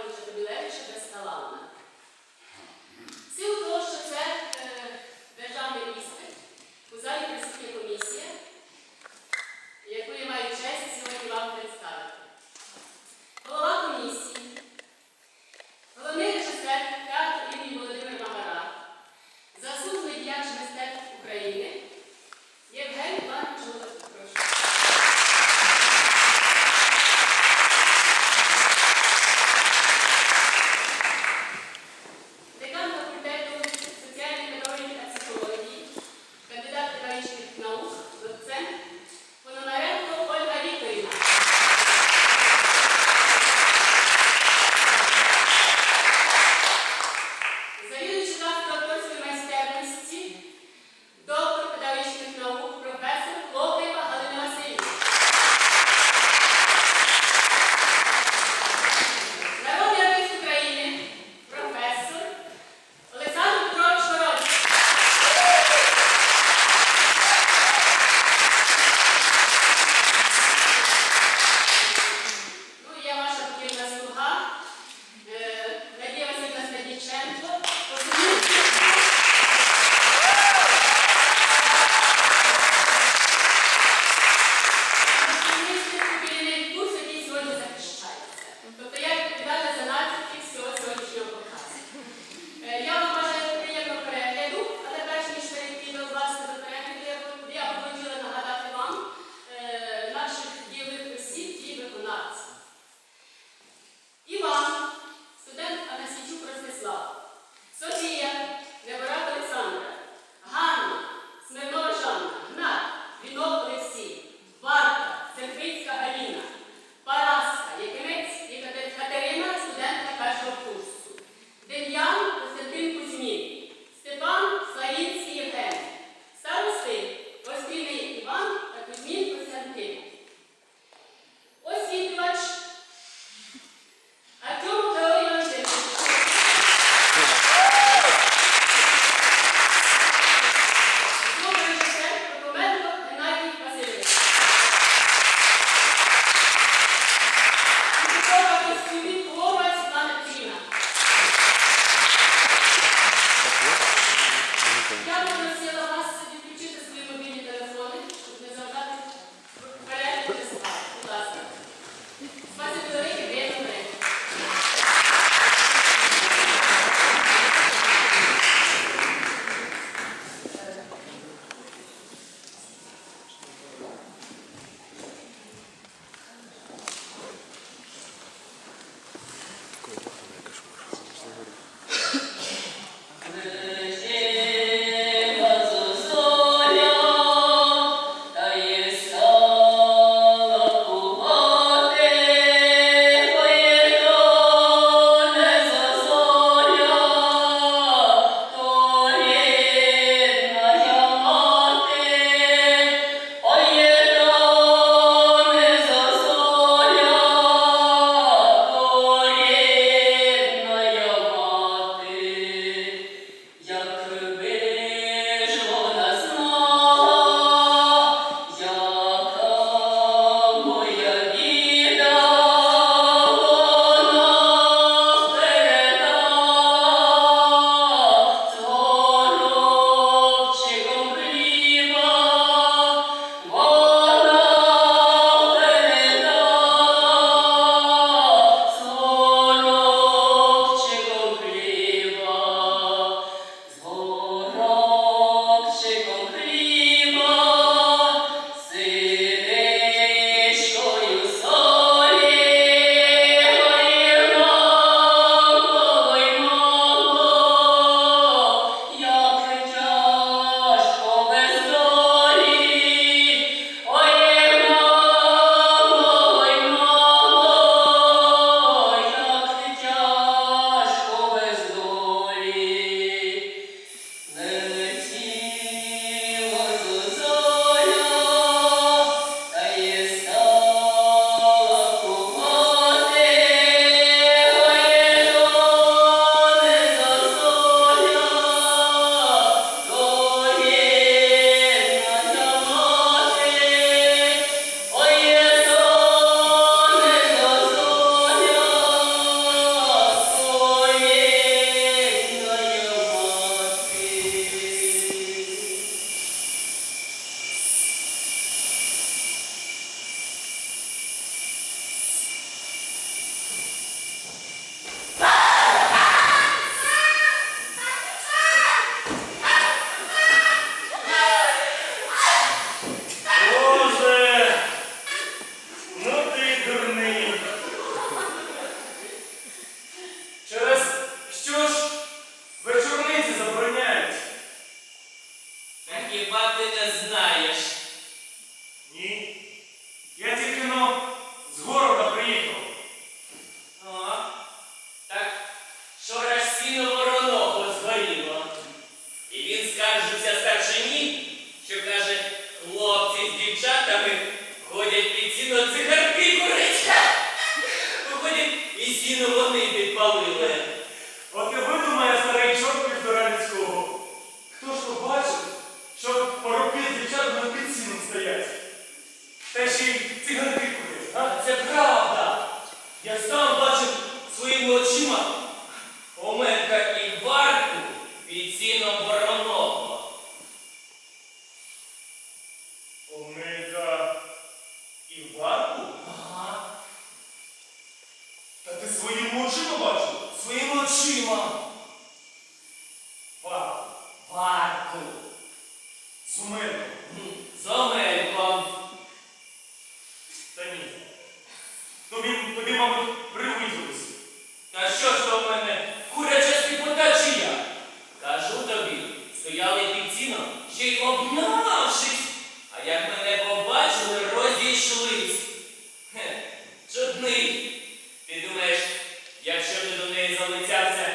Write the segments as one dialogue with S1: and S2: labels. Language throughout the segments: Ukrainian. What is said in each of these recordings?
S1: Павловича Дебілевича Безкалана. Сіл того, що
S2: звісно, цигарки куричка. Виходять, і сіно вони підпалили.
S3: От і видумає старий чорт півтора людського. Хто ж побачив, що парубки дівчат над під сіном стоять? Та ще й цигарки курять. А,
S2: Це правда.
S3: Я
S2: сам бачив своїми очима. Омелька і барку під сіном бора.
S3: Та ти своїми очима бачив? Своїми очима.
S2: залицявся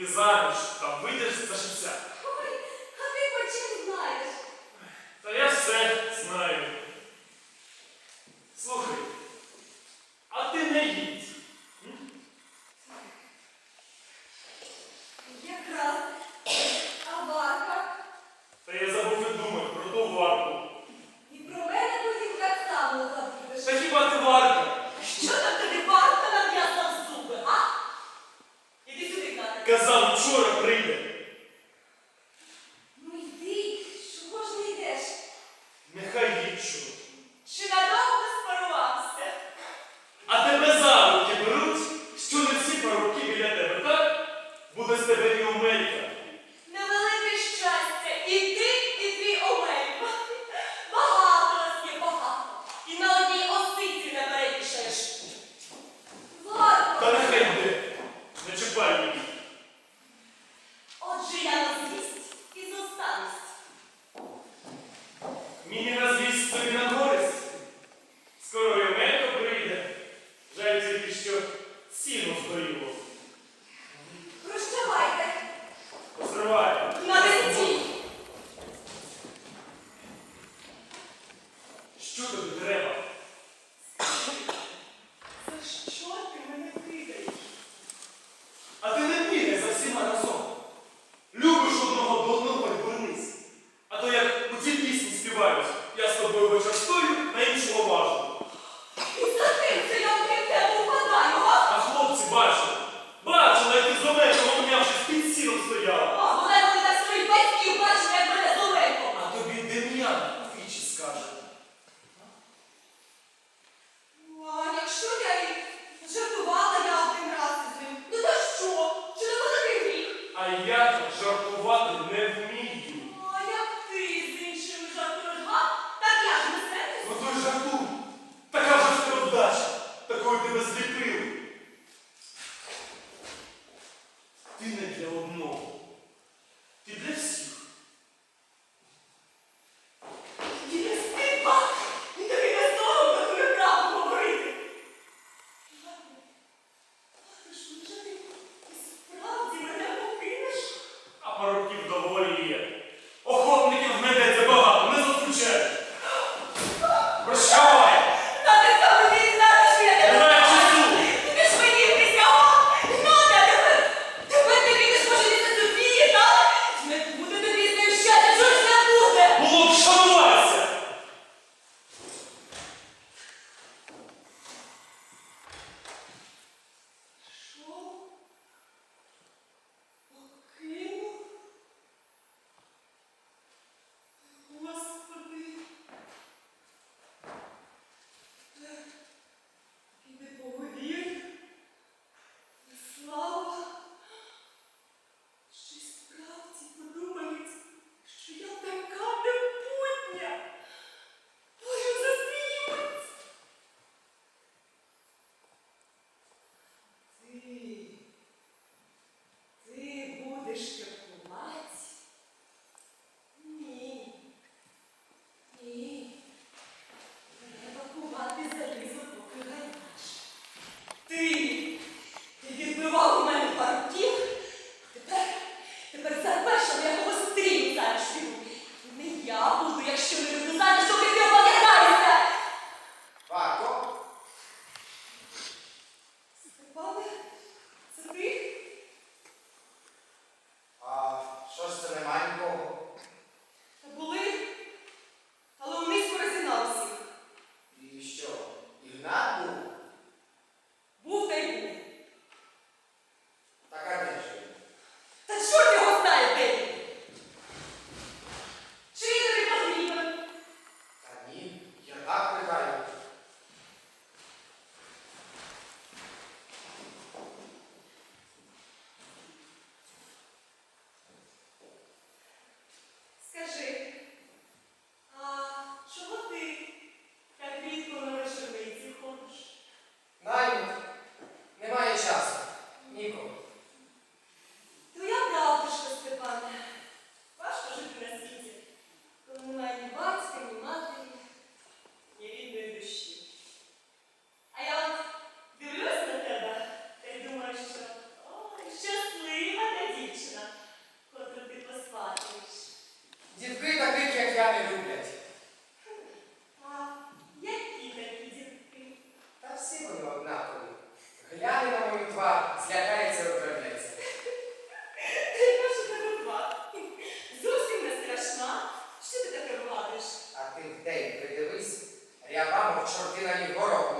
S3: і заміж, та вийдеш за життя. На собі на я з тобою вечерстою, на іншого важу.
S4: sortir allí fora